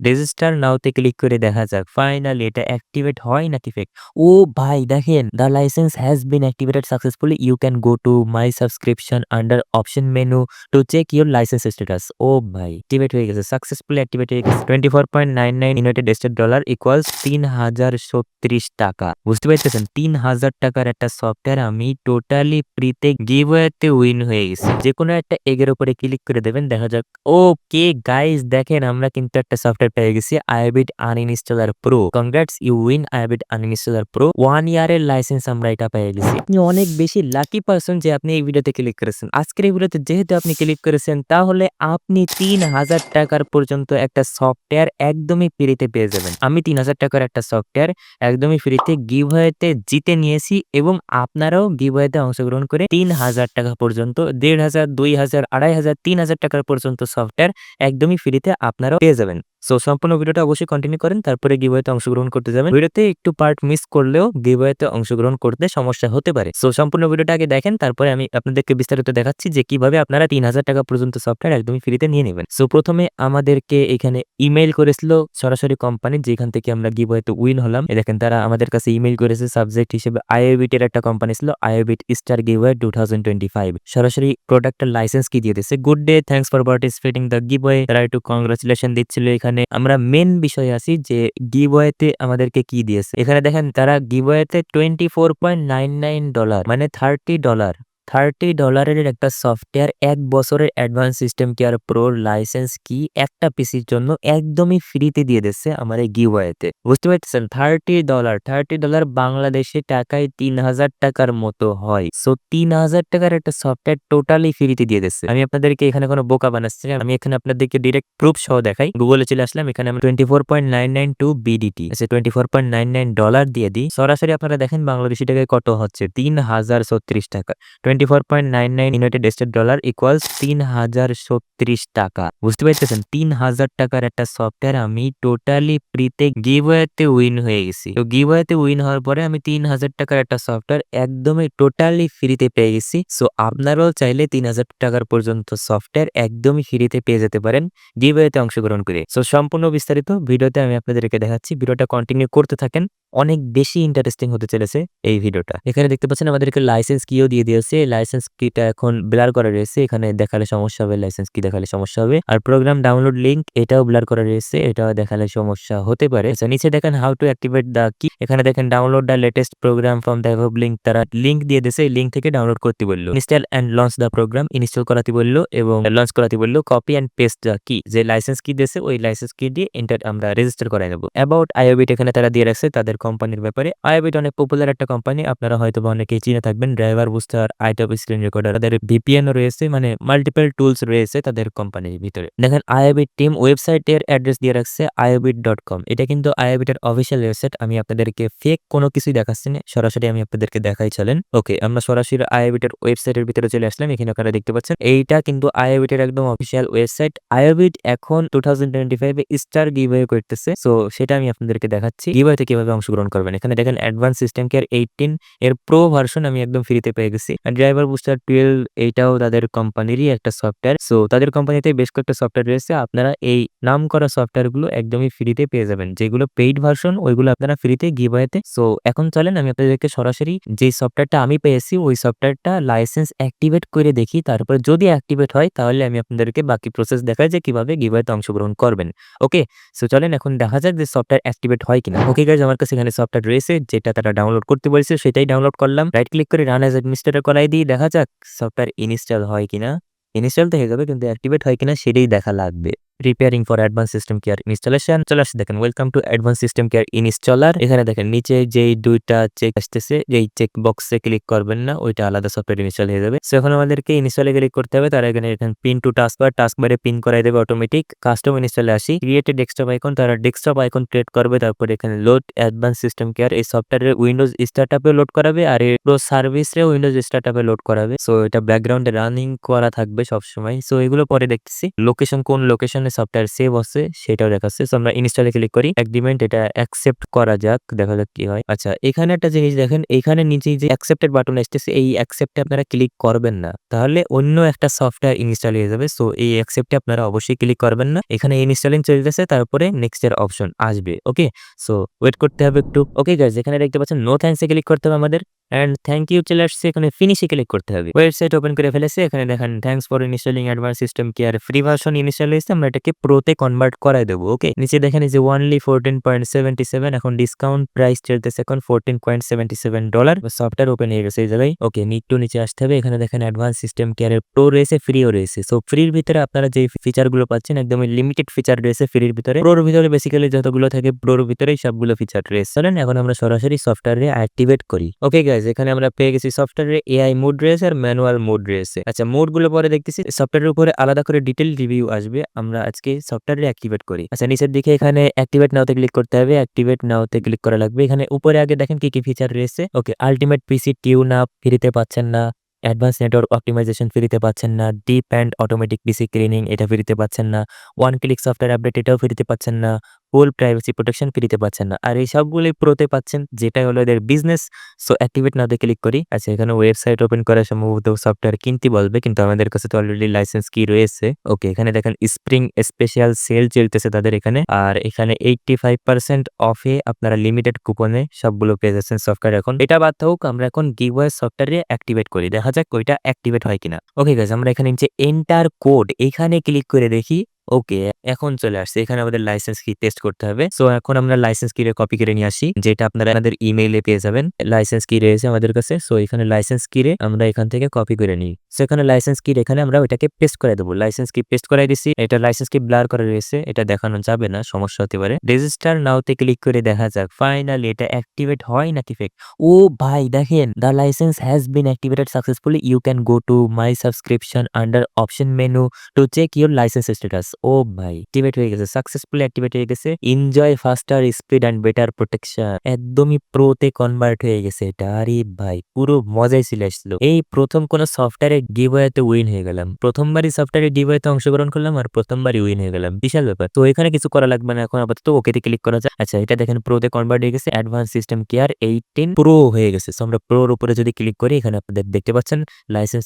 Register নাওতে click করে দেখা যাক ফাইনালি এটা অ্যাক্টিভেট হয় নাকি ফেক ও ভাই দেখেন the license has been activated successfully you can go to my subscription under option menu to check your license status ও ভাই অ্যাক্টিভেট হয়ে গেছে সাকসেসফুলি অ্যাক্টিভেট হয়ে গেছে। Twenty four point nine nine United State dollar equals তিন হাজার ছত্রিশ টাকা। বুঝতে পারতেছেন? তিন হাজার টাকার একটা সফটওয়্যার আমি টোটালি ফ্রিতে গিভওয়েতে উইন হয়ে গেছি। যে কোনো একটা এগের উপরে ক্লিক করে দেবেন, দেখা যাক। ও কে গাইজ দেখেন আমরা কিন্তু একটা সফটওয়্যার পেয়ে গেছি IObit uninstaller pro congrats you win IObit uninstaller pro one ইয়ারের লাইসেন্স আমরা এটা পেয়ে গেছি। আপনি অনেক বেশি লাকি পারসন যে আপনি এই ভিডিওতে ক্লিক করেছেন। আজকের এই ভিডিওতে যেহেতু আপনি ক্লিক করেছেন, তাহলে আপনি তিন হাজার টাকার পর্যন্ত একটা সফটওয়্যার একদমই ফ্রিতে পেয়ে যাবেন। আমি তিন হাজার টাকার একটা সফটওয়্যার একদমই ফ্রিতে গিভওয়েতে জিতে নিয়েছি এবং আপনারাও গিভওয়েতে অংশগ্রহণ করে তিন হাজার টাকা পর্যন্ত, দেড় হাজার, দুই হাজার, আড়াই হাজার, তিন হাজার টাকার পর্যন্ত সফটওয়্যার একদমই ফ্রিতে আপনারাও পেয়ে যাবেন। সো সম্পূর্ণ ভিডিওটা অবশ্যই কন্টিনিউ করেন, তারপরে গিভওয়েতে অংশগ্রহণ করতে যাবেন। ভিডিওতে একটু পার্ট মিস করলেও গিভওয়েতে অংশগ্রহণ করতে সমস্যা হতে পারে। সো সম্পূর্ণ ভিডিওটা আগে দেখেন, তারপরে আমি আপনাদেরকে বিস্তারিত দেখাচ্ছি যে কীভাবে আপনারা তিন হাজার টাকা পর্যন্ত সফটওয়্যার একদমই ফ্রিতে নিয়ে নেবেন। সো প্রথমে আমাদেরকে এখানে ইমেল করেছিল সরাসরি কোম্পানি যেখান থেকে আমরা গিভওয়েতে উইন হলাম। দেখেন, তারা আমাদের কাছে ইমেল করেছে সাবজেক্ট হিসেবে আইওবিট এর একটা কোম্পানি ছিল IObit star giveaway two thousand twenty five সরাসরি প্রোডাক্টের লাইসেন্স কি দিয়ে দিচ্ছে good day thanks for participating the giveaway তারা একটু কংগ্রাচুলেশন দিচ্ছিল এখানে। আমরা মেন বিষয় আছি যে গিবয়েতে আমাদেরকে কি দিয়েছে। এখানে দেখেন তারা গিবয়েতে twenty four point nine nine dollar মানে থার্টি ডলার থার্টি ডলারের একটা সফটওয়্যার এক বছরের অ্যাডভান্স সিস্টেম কেয়ার প্রোর লাইসেন্স কি একটা পিসির জন্য একদমই ফ্রিতে দিয়ে দিচ্ছে আমার এই গিওয়াইতে বুঝতে পারছেন থার্টি ডলার থার্টি ডলার বাংলাদেশে টাকায় তিন হাজার টাকার মতো হয়। সো তিন হাজার টাকার একটা সফটওয়্যার টোটালি ফ্রিতে দিয়ে দিচ্ছে। আমি আপনাদেরকে এখানে কোনো বোকা বানাচ্ছি। আমি এখানে আপনাদেরকে ডিরেক্ট প্রুফ সহ দেখাই। গুগলে চলে আসলাম। এখানে আমি twenty four point nine nine to BDT আচ্ছা twenty four point nine nine dollar দিয়ে দিই। সরাসরি আপনারা দেখেন বাংলাদেশি টাকায় কত হচ্ছে? তিন হাজার ছত্রিশ টাকা। Twenty four point nine nine United State dollar equals তিন হাজার ছত্রিশ টাকা। বুঝতে পারতেছেন? তিন হাজার টাকার একটা সফটওয়্যার আমি টোটালি ফ্রিতে গিভওয়েতে উইন হয়ে গেছি। তো গিভওয়েতে উইন হওয়ার পরে আমি তিন হাজার টাকার একটা সফটওয়্যার একদমই টোটালি ফ্রিতে পেয়ে গেছি। সো আপনারাও চাইলে তিন হাজার টাকার পর্যন্ত সফটওয়্যার একদমই ফ্রিতে পেয়ে যেতে পারেন গিভওয়েতে অংশগ্রহণ করে। সো সম্পূর্ণ বিস্তারিত ভিডিওতে আমি আপনাদেরকে দেখাচ্ছি। ভিডিওটা কন্টিনিউ করতে থাকেন। অনেক বেশি ইন্টারেস্টিং হতে চলেছে এই ভিডিওটা। এখানে দেখতে পাচ্ছেন আমাদেরকে লাইসেন্স কিও দিয়ে দিয়েছে। লাইসেন্স কিটা এখন ব্লার করা রয়েছে। এখানে দেখালে সমস্যা হবে লাইসেন্স কি দেখালে সমস্যা হবে। আর প্রোগ্রাম ডাউনলোড লিঙ্ক এটাও ব্লার করা রয়েছে। এটাও দেখালে সমস্যা হতে পারে। আচ্ছা নিচে দেখেন হাউ টু অ্যাক্টিভেট দ্য কি এখানে দেখেন download the latest program from অ্যাভ link তারা লিঙ্ক দিয়ে দিয়েছে। এই লিঙ্ক থেকে ডাউনলোড করতে বলল। Install and launch the program install করাতে বলল এবং লঞ্চ করাতে বলল কপি অ্যান্ড পেস্ট দ্য কি যে লাইসেন্স কি দিয়েছে, ওই লাইসেন্স কি দিয়ে এন্টার আমরা রেজিস্টার করাই নেব। অ্যাবাউট আইওবিট এখানে তারা দিয়ে রাখছে। তাদের কোম্পানির ব্যাপারে। আইওবিট অনেক পপুলার একটা কোম্পানি। আপনারা হয়তো অনেকেই চিনে থাকবেন। Driver, booster iTop screen recorder তাদের ভিপিএন রয়েছে মানে মাল্টিপল টুলস রয়েছে তাদের কোম্পানির ভিতরে। দেখেন আইওবিট টিম ওয়েবসাইটের অ্যাড্রেস দিয়ে রাখছে আইওবিট ডট কম এটা কিন্তু আইওবিটের অফিসিয়াল ওয়েবসাইট আমি আপনাদেরকে ফেক কোনো কিছুই দেখাচ্ছি না। সরাসরি আমি আপনাদেরকে দেখাই, চলেন। ওকে আমরা সরাসরি আইওবিটের ওয়েবসাইটের ভিতরে চলে আসলাম। এখানে আপনারা দেখতে পাচ্ছেন, এইটা কিন্তু আইওবিটের একদম অফিসিয়াল ওয়েবসাইট আইওবিট এখন টু থাউজেন্ড টোয়েন্টি ফাইভে স্টার গিভওয়ে করতেছে। সো সেটা আমি আপনাদেরকে দেখাচ্ছি। গিভওয়েতে কীভাবে অংশগ্রহণ করবেন। এখানে দেখেন অ্যাডভান্স সিস্টেম কেয়ার এইটিন এর প্রো ভার্সন আমি একদম ফ্রিতে পেয়ে গেছি। ড্রাইভার বুস্টার টুয়েলভ এইটাও তাদের কোম্পানিরই একটা সফটওয়্যার সো তাদের কোম্পানিতে বেশ কয়েকটা সফটওয়্যার রয়েছে। আপনারা এই নাম করা সফটওয়্যারগুলো একদমই ফ্রিতে পেয়ে যাবেন। যেগুলো পেইড ভার্সন ওইগুলো আপনারা ফ্রিতে গিভওয়েতে সো এখন চলেন, আমি আপনাদেরকে সরাসরি যে সফটওয়্যারটা আমি পেয়েছি, ওই সফটওয়্যারটা লাইসেন্স অ্যাক্টিভেট করে দেখি। তারপরে যদি অ্যাক্টিভেট হয়, তাহলে আমি আপনাদেরকে বাকি প্রসেস দেখাই যে কীভাবে গিভওয়েতে অংশগ্রহণ করবেন। ওকে সো চলেন, এখন দেখা যাক যে সফটওয়্যার অ্যাক্টিভেট হয় কিনা। ওকে গাইজ আমার কাছে এখানে সফটওয়্যার রয়েছে, যেটা তারা ডাউনলোড করতে বলছে, সেটাই ডাউনলোড করলাম। রাইট ক্লিক করে রান অ্যাজ অ্যাডমিনিস্ট্রেটর করাই দিই দেখা যাক, সফটওয়্যার ইনস্টল হয় কিনা। ইনস্টল তো হয়ে যাবে কিন্তু অ্যাক্টিভেট হয় কিনা, সেটাই দেখা লাগবে। Preparing for advance system care installation চলে আসছে দেখেন welcome to advance system care installer এখানে দেখেন, নিচে যেই দুইটা চেক আসতেছে, যেই চেক বক্সে ক্লিক করবেন না, ওইটা আলাদা সফটওয়্যার ইনস্টল হয়ে যাবে। এখন আমাদেরকে ইনস্টলে ক্লিক করতে হবে, তারা এখানে এখানে পিন টু টাস্কবার টাস্কবারে পিন করাই দেবে অটোমেটিক কাস্টম ইনস্টলে আসি। ক্রিয়েটেড ডেস্কটপ আইকন তারা ডেস্কটপ আইকন ক্রিয়েট করবে, তারপর এখানে লোড অ্যাডভান্স সিস্টেম কেয়ার এই সফটওয়্যারের উইন্ডোজ স্টার্টআপে লোড করাবে, আর এই প্রো সার্ভিসে উইন্ডোজ স্টার্টআপে লোড করাবে। সো এটা ব্যাকগ্রাউন্ডে রানিং করা থাকবে সবসময়। সো এগুলো পরে দেখতেছি লোকেশন কোন লোকেশনে এখানে সফটওয়্যার সেভ আছে, সেটাও দেখাচ্ছে। সো আমরা ইনস্টলে ক্লিক করি এগ্রিমেন্ট এটা অ্যাকসেপ্ট করা যাক, দেখা যাক কি হয়। আচ্ছা এখানে একটা জিনিস দেখেন, এখানে নিচে যে অ্যাকসেপ্টেড বাটন আসতেছে, এই অ্যাকসেপ্টে আপনারা ক্লিক করবেন না। তাহলে অন্য একটা সফটওয়্যার ইনস্টল হয়ে যাবে। সো এই অ্যাকসেপ্টে আপনারা অবশ্যই ক্লিক করবেন না। এখানে ইনস্টলিং চলতেছে, তারপরে নেক্সট এর অপশন আসবে ওকে সো ওয়েট করতে হবে একটু। ওকে গাইজ এখানে দেখতে পাচ্ছেন নো থ্যাঙ্কস এ ক্লিক করতে হবে আমাদের। অ্যান্ড থ্যাংক ইউ চলে আসছে এখানে ফিনিশে ক্লিক করতে হবে। ওয়েবসাইট ওপেন করে ফেলেছে। এখানে দেখেন thanks for installing advance system care free version install হয়েছে আমরা এটাকে প্রোতে কনভার্ট করাই দেবো ওকে নিচে দেখেন যে only fourteen point seventy seven এখন ডিসকাউন্ট প্রাইস চলতেছে এখন fourteen point seventy seven dollar software open হয়ে গেছে এই জায়গায়। ওকে একটু নিচে আসতে হবে। এখানে দেখেন অ্যাডভান্স সিস্টেম কেয়ারের প্রো রয়েছে ফ্রিও রয়েছে। সো ফ্রির ভিতরে আপনারা যে ফিচারগুলো পাচ্ছেন একদমই লিমিটেড ফিচার রয়েছে ফ্রির ভিতরে। প্রোর ভিতরে বেসিক্যালি যতগুলো থাকে প্রোর ভিতরেই সবগুলো ফিচার রয়েছে। চলেন, এখন আমরা সরাসরি সফটওয়্যারে অ্যাক্টিভেট করি। ওকে গাইজ এখানে আমরা পেয়ে গেছি সফটওয়্যারে এআই মোড রয়েছে আর ম্যানুয়াল মোড রয়েছে। আচ্ছা মোডগুলো পরে দেখতেছি, সফটওয়্যারের উপরে আলাদা করে ডিটেল রিভিউ আসবে। আমরা আজকে সফটওয়্যারে অ্যাক্টিভেট করি। আচ্ছা নিচের দিকে এখানে অ্যাক্টিভেট নাওতে ক্লিক করতে হবে। অ্যাক্টিভেট নাওতে ক্লিক করা লাগবে। এখানে উপরে আগে দেখেন কি কি ফিচার রয়েছে। Okay ultimate PC tune up ফ্রিতে পাচ্ছেন না। অ্যাডভান্স নেটওয়ার্ক অপটিমাইজেশন ফ্রিতে পাচ্ছেন না। Deep and automatic PC cleaning এটা ফ্রিতে পাচ্ছেন না। ওয়ান ক্লিক সফটওয়্যার আপডেট এটাও ফ্রিতে পাচ্ছেন না। ফুল প্রাইভেসি প্রোটেকশন ফ্রিতে পাচ্ছেন না। আর এই সবগুলোই প্রোতে পাচ্ছেন যেটা হলো এদের বিজনেস সো অ্যাক্টিভেট নাওতে ক্লিক করি। আচ্ছা এখানে ওয়েবসাইট ওপেন করা সম্ভবত সফটওয়্যার কিনতে বলবে, কিন্তু আমাদের কাছে তো অলরেডি লাইসেন্স কি রয়েছে। ওকে এখানে দেখেন স্প্রিং স্পেশাল সেল চলতেছে তাদের এখানে। আর এখানে এইটটি ফাইভ পার্সেন্ট অফে আপনারা লিমিটেড কুপনে সবগুলো পেয়ে যাচ্ছেন সফটওয়্যার এখন। এটা বাদ হোক আমরা এখন গিভওয়ে সফটওয়্যারে অ্যাক্টিভেট করি। দেখা যাক ওইটা অ্যাক্টিভেট হয় কিনা। ওকে গাইজ আমরা এখানে নিচে এন্টার কোড এখানে ক্লিক করে দেখি। ওকে, এখন চলে আসছে। এখানে আমাদের লাইসেন্স কি টেস্ট করতে হবে। সো এখন আমরা লাইসেন্স কি কপি করে নিয়ে আসি, যেটা আপনারা আমাদের ইমেইলে পেয়ে যাবেন। লাইসেন্স কি রয়েছে আমাদের কাছে। সো এখানে লাইসেন্স কি রে আমরা এখান থেকে কপি করে নিই। সো এখানে লাইসেন্স কি এখানে আমরা ওইটাকে পেস্ট করে দেবো। লাইসেন্স কি পেস্ট করাই দিছি। এটা লাইসেন্স কি ব্লার করা রয়েছে। এটা দেখানো যাবে না, সমস্যা হতে পারে। রেজিস্টার নাওতে ক্লিক করে দেখা যাক ফাইনালি এটা অ্যাক্টিভেট হয় নাকি ফেক ও ভাই, দেখেন the license has been activated successfully you can go to my subscription under option menu to check your license status ও ভাই অ্যাক্টিভেট হয়ে গেছে সাকসেসফুলি অ্যাক্টিভেট হয়ে গেছে। Enjoy faster speed and better protection একদমই প্রোতে কনভার্ট হয়ে গেছে এটা। আরে ভাই, পুরো মজাই চলে আসছিল এই প্রথম কোন সফটওয়্যারে গিভওয়েতে উইন হয়ে গেলাম। প্রথমবারই সফটওয়্যারে গিভওয়েতে অংশগ্রহণ করলাম আর প্রথমবারই উইন হয়ে গেলাম। বিশাল ব্যাপার। তো এখানে কিছু করা লাগবে না এখন, আপাতত ওকেতে ক্লিক করা যায় আচ্ছা এটা দেখেন প্রোতে কনভার্ট হয়ে গেছে advance system care eighteen pro হয়ে গেছে। সো আমরা প্রোর উপরে যদি ক্লিক করি, এখানে আপনাদের দেখতে পাচ্ছেন লাইসেন্স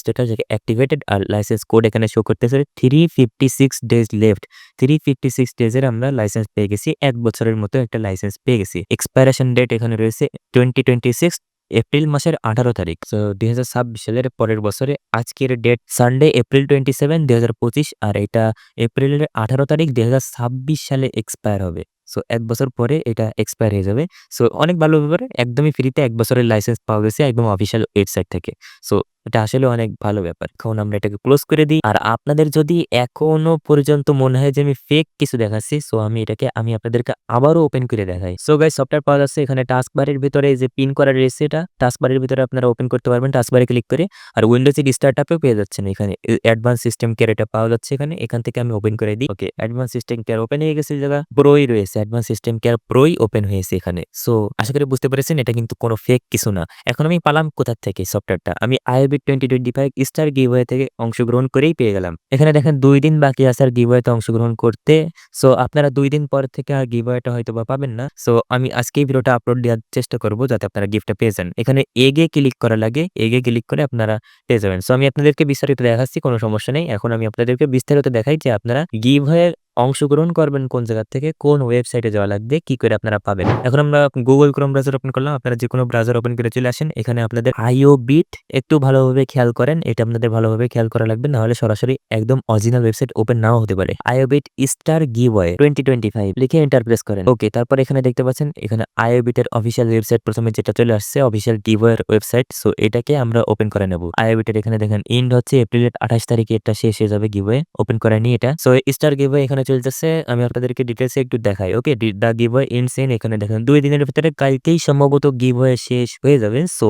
স্ট্যাটাস অ্যাক্টিভেটেড আর লাইসেন্স কোড এখানে শো করতেছে three fifty six days left three fifty six ডেজের আমরা লাইসেন্স পেয়ে গেছি, এক বছরের মতো একটা লাইসেন্স পেয়ে গেছি। এক্সপায়ারেশন ডেট এখানে রয়েছে টোয়েন্টি টোয়েন্টি সিক্স এপ্রিল মাসের আঠারো তারিখ। তো দুই হাজার ছাব্বিশ সালের পরের বছরে আজকের date Sunday April twenty seven দুই হাজার পঁচিশ, আর এটা এপ্রিলের আঠারো তারিখ, দুই হাজার ছাব্বিশ সালে এক্সপায়ার হবে। সো এক বছর পরে এটা এক্সপায়ার হয়ে যাবে। সো অনেক ভালো ব্যাপার, একদমই ফ্রিতে এক বছরের লাইসেন্স পাওয়া গেছে একদম অফিসিয়াল ওয়েবসাইট থেকে। সো এটা আসলে অনেক ভালো ব্যাপার। এখন আমরা এটাকে ক্লোজ করে দিই। আর আপনাদের যদি এখনও পর্যন্ত মনে হয় যে আমি ফেক কিছু দেখাচ্ছি সো আমি এটাকে, আমি আপনাদেরকে আবারও ওপেন করে দেখাই। সো গাই সফটওয়্যার পাওয়া যাচ্ছে এখানে টাস্ক বারের ভিতরে, যে পিন করা রয়েছে এটা টাস্ক বারের ভিতরে আপনারা ওপেন করতে পারবেন। টাস্ক বারে ক্লিক করে। আর উইন্ডোজের স্টার্টআপেও পেয়ে যাচ্ছেন এখানে। অ্যাডভান্স সিস্টেম কেয়ার এটা পাওয়া যাচ্ছে এখানে। এখান থেকে আমি ওপেন করে দিই। Okay advance system care open হয়ে গেছে জায়গা। প্রোই রয়েছে। অ্যাডভান্স সিস্টেম কেয়ার প্রোই ওপেন হয়েছে এখানে। সো আশা করি বুঝতে পেরেছেন, এটা কিন্তু কোনো ফেক কিছু না। এখন আমি পালাম কোথা থেকে সফটওয়্যারটা আমি IObit twenty twenty five star giveaway থেকে অংশগ্রহণ করেই পেয়ে গেলাম। এখানে দেখেন দুই দিন বাকি আছে আর গিভওয়েতে অংশগ্রহণ করতে। সো আপনারা দুই দিন পর থেকে আর গিভওয়েটা হয়তো বা পাবেন না। সো আমি আজকেই ভিডিওটা আপলোড দেওয়ার চেষ্টা করব যাতে আপনারা গিফটটা পেয়ে যান। এখানে এগে ক্লিক করা লাগে এগে ক্লিক করে আপনারা পেয়ে যাবেন। সো আমি আপনাদেরকে বিস্তারিত দেখাচ্ছি, কোনো সমস্যা নেই। এখন আমি আপনাদেরকে বিস্তারিত দেখাই যে আপনারা গিভ গিভওয়ে অংশগ্রহণ করবেন কোন জায়গা থেকে, কোন ওয়েবসাইটে যাওয়া লাগবে, কি করে আপনারা পাবেন। এখন আমরা গুগল ক্রোম ব্রাউজার ওপেন করলাম, আপনারা যে কোনো ব্রাউজার ওপেন করে চলে আসেন, এখানে আপনাদের আইও বিট একটু ভালোভাবে খেয়াল করেন, এটা আপনাদের ভালোভাবে খেয়াল করা লাগবে, নাহলে সরাসরি একদম অরিজিনাল ওয়েবসাইট ওপেন নাও হতে পারে। IObit star giveaway twenty twenty five লিখে এন্টার প্রেস করেন। ওকে তারপর এখানে দেখতে পাচ্ছেন, এখানে আইওবিটের অফিসিয়াল ওয়েবসাইট প্রথমে যেটা চলে আসছে অফিসিয়াল গিভওয়ের ওয়েবসাইট সো এটাকে আমরা ওপেন করে নেব। আইওবিটের এখানে দেখেন ইন্ড হচ্ছে এপ্রিলের আঠাশ তারিখে, এটা শেষ হয়ে যাবে গি গিভওয়ে ওপেন করে নিয়ে এটা। সো স্টার গিভওয়ে এখানে চলতেছে, আমি আপনাদেরকে ডিটেলসে একটু দেখাই ওকে দ্য গিভওয়ে ইনসেন এখানে দেখেন, দুই দিনের ভিতরে কালকেই সম্ভবত গিভওয়ে শেষ হয়ে যাবে সো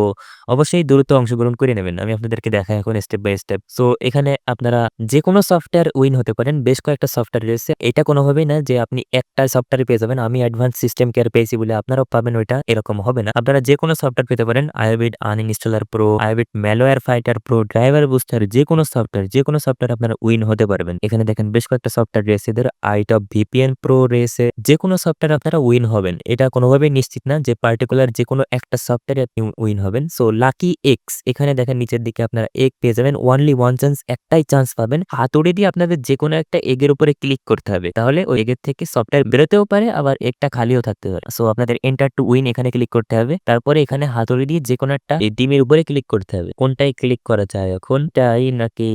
অবশ্যই দ্রুত অংশগ্রহণ করে নেবেন, আমি আপনাদেরকে দেখাই এখন স্টেপ বাই স্টেপ সো এখানে আপনারা যে কোনো সফটওয়্যার উইন হতে পারেন, বেশ কয়েকটা সফটওয়্যার রয়েছে, এটা কোনোভাবেই না যে আপনি একটা সফটওয়্যার পেয়ে যাবেন, আমি অ্যাডভান্স সিস্টেম কেয়ার পেয়েছি বলে আপনারাও পাবেন, ওইটা এরকম হবে না, আপনারা যে কোনো সফটওয়্যার পেতে পারেন IObit uninstaller pro IObit malware fighter pro driver booster যে কোনো সফটওয়্যার যে কোনো সফটওয়্যার আপনারা উইন হতে পারবেন, এখানে দেখেন বেশ কয়েকটা সফটওয়্যার রয়েছে এদের আইটপ ভিপিএন প্রো রয়েছে যে কোনো সফটওয়্যার আপনারা উইন হবেন। এটা কোনোভাবেই নিশ্চিত না যে পার্টিকুলার যে কোনো একটা সফটওয়্যারে আপনি উইন হবেন। সো লাকি এক্স, এখানে দেখেন নিচের দিকে আপনারা এগ পেয়ে যাবেন। ওয়ানলি ওয়ান চান্স একটাই চান্স পাবেন। হাতুড়ি দিয়ে আপনাদের যে কোনো একটা এগের উপরে ক্লিক করতে হবে। তাহলে ওই এগের থেকে সফটওয়্যার বেরোতেও পারে, আবার একটা খালিও থাকতে পারে। সো আপনাদের এন্টার টু উইন এখানে ক্লিক করতে হবে। তারপরে এখানে হাতুড়ি দিয়ে যে কোনো একটা ডিমের উপরে ক্লিক করতে হবে। কোনটাই ক্লিক করা যায় কোনটাই নাকি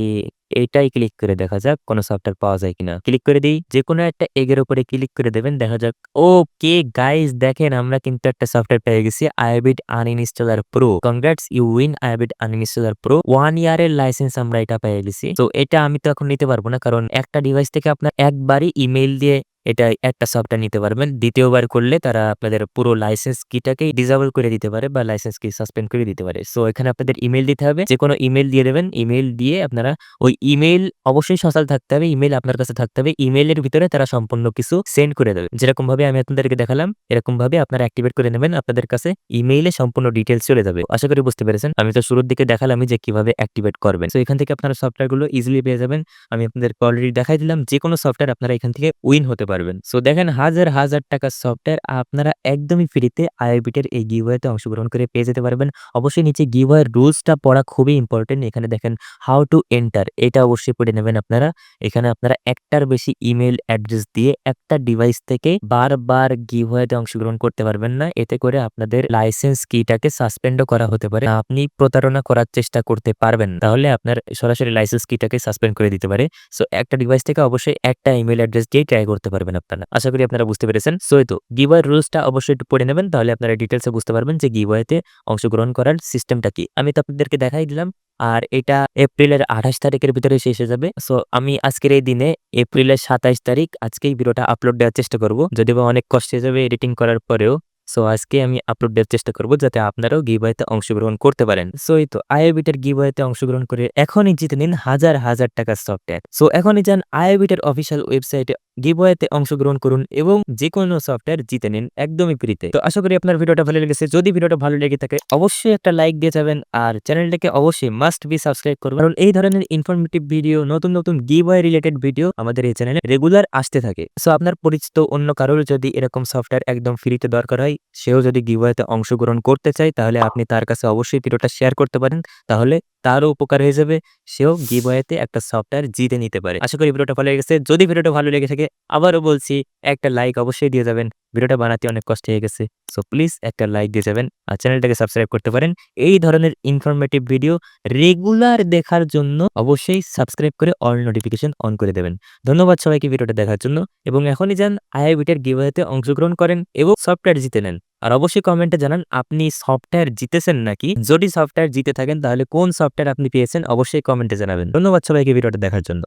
এইটাই ক্লিক করে দেখা যাক কোনো সফটওয়্যার পাওয়া যায় কিনা। ক্লিক করে দিই যে কোনো একটা এগের উপরে ক্লিক করে দেবেন, দেখা যাক। ও কে গাইজ দেখেন আমরা কিন্তু একটা সফটওয়্যার পেয়ে গেছি IObit uninstaller pro congrats you win IObit uninstaller pro one year এর লাইসেন্স আমরা এটা পেয়ে গেছি। তো এটা আমি তো এখন নিতে পারব না, কারণ একটা ডিভাইস থেকে আপনার একবারই ইমেল দিয়ে এটা একটা সফটওয়্যার নিতে পারবেন। দ্বিতীয়বার করলে তারা আপনাদের পুরো লাইসেন্স কিটাকেই ডিজাবল করে দিতে পারে বা লাইসেন্স কি সাসপেন্ড করে দিতে পারে। সো এখানে আপনাদের ইমেল দিতে হবে। যে কোনো ইমেল দিয়ে দেবেন। ইমেল দিয়ে আপনারা ওই ইমেল অবশ্যই সচল থাকতে হবে। ইমেল আপনার কাছে থাকতে হবে। ইমেলের ভিতরে তারা সম্পূর্ণ কিছু সেন্ড করে দেবে। যেরকম ভাবে আমি আপনাদেরকে দেখালাম এরকম ভাবে আপনারা অ্যাক্টিভেট করে নেবেন। আপনাদের কাছে ইমেইলে সম্পূর্ণ ডিটেলস চলে যাবে। আশা করি বুঝতে পেরেছেন। আমি তো শুরুর দিকে দেখালামই যে কীভাবে অ্যাক্টিভেট করবেন। তো এখান থেকে আপনারা সফটওয়্যারগুলো ইজিলি পেয়ে যাবেন। আমি আপনাদেরকে অলরেডি দেখাই দিলাম। যে কোনো সফটওয়্যার আপনারা এখান থেকে উইন হতে পারবেন। সো দেখেন হাজার হাজার টাকার সফটওয়্যার আপনারা একদমই ফ্রিতে আইবিটের এই গিভওয়েতে অংশগ্রহণ করে পেয়ে যেতে পারবেন। অবশ্যই নিচে গিভওয়ের রুলসটা পড়া খুবই ইম্পর্টেন্ট এখানে দেখেন হাউ টু এন্টার এটা অবশ্যই পড়ে নেবেন আপনারা। এখানে আপনারা একটার বেশি ইমেল অ্যাড্রেস দিয়ে একটা ডিভাইস থেকে বারবার গিভওয়েতে অংশগ্রহণ করতে পারবেন না। এতে করে আপনাদের লাইসেন্স কিটাকে সাসপেন্ডও করা হতে পারে। আপনি প্রতারণা করার চেষ্টা করতে পারবেন, তাহলে আপনার সরাসরি লাইসেন্স কিটাকে সাসপেন্ড করে দিতে পারে। সো একটা ডিভাইস থেকে অবশ্যই একটা ইমেল অ্যাড্রেস দিয়ে ট্রাই করতে পারবেন। আপনারা। আশা করি আপনারা বুঝতে পেরেছেন। সো তো গিভওয়ে রুলসটা অবশ্যই একটু পড়ে নেবেন, তাহলে আপনারা ডিটেলসে বুঝতে পারবেন যে গিওয়াইতে অংশগ্রহণ করার সিস্টেমটা কি। আমি তো আপনাদেরকে দেখাই দিলাম, আর এটা এপ্রিলের আঠাশ তারিখের ভিতরে শেষ হয়ে যাবে। সো আমি আজকের এই দিনে এপ্রিলের সাতাইশ তারিখ আজকেই ভিডিওটা আপলোড দেওয়ার চেষ্টা করব। যদিও অনেক কষ্ট হয়ে যাবে এডিটিং করার পরেও। সো আজকে আমি আপলোড দেওয়ার চেষ্টা করব যাতে আপনারাও গিভওয়েতে অংশগ্রহণ করতে পারেন। সো এই তো আইওবিটের গিভওয়েতে অংশগ্রহণ করে এখনই জিতে নিন হাজার হাজার টাকার সফটওয়্যার সো এখনই যান আইওবিটের অফিসিয়াল ওয়েবসাইটে গিভওয়েতে অংশগ্রহণ করুন এবং যে কোনো সফটওয়্যার জিতে নিন একদমই ফ্রিতে তো আশা করি আপনার ভিডিওটা ভালো লেগেছে। যদি ভিডিওটা ভালো লেগে থাকে অবশ্যই একটা লাইক দিয়ে যাবেন আর চ্যানেলটাকে অবশ্যই মাস্ট বি সাবস্ক্রাইব করবেন। কারণ এই ধরনের ইনফরমেটিভ ভিডিও নতুন নতুন গিভওয়ে রিলেটেড ভিডিও আমাদের এই চ্যানেলে রেগুলার আসতে থাকে। সো আপনার পরিচিত অন্য কারোর যদি এরকম সফটওয়্যার একদম ফ্রিতে দরকার হয় সেও যদি গিভওয়েতে অংশগ্রহণ করতে চায়, তাহলে আপনি তার কাছে অবশ্যই ভিডিওটা শেয়ার করতে পারেন। তাহলে তারও উপকার হয়ে যাবে, সেও গিভওয়েতে একটা সফটওয়্যার জিতে নিতে পারে। আশা করি ভিডিওটা ভালো লেগেছে। যদি ভিডিওটা ভালো লেগে থাকে, আবারও বলছি, একটা লাইক অবশ্যই দিয়ে যাবেন। ভিডিওটা বানাতে অনেক কষ্ট হয়ে গেছে। সো প্লিজ একটা লাইক দিয়ে যাবেন আর চ্যানেলটাকে সাবস্ক্রাইব করতে পারেন। এই ধরনের ইনফরমেটিভ ভিডিও রেগুলার দেখার জন্য অবশ্যই সাবস্ক্রাইব করে অল নোটিফিকেশন অন করে দেবেন। ধন্যবাদ সবাইকে ভিডিওটা দেখার জন্য। এবং এখনই যান আইআইবিটের গিভওয়েতে অংশগ্রহণ করেন এবং সফটওয়্যার জিতে নেন। আর অবশ্যই কমেন্টে জানান, আপনি সফটওয়্যার জিতেছেন নাকি? যদি সফটওয়্যার জিতে থাকেন, তাহলে কোন সফটওয়্যার আপনি পেয়েছেন? অবশ্যই কমেন্টে জানাবেন। ধন্যবাদ সবাইকে ভিডিওটা দেখার জন্য।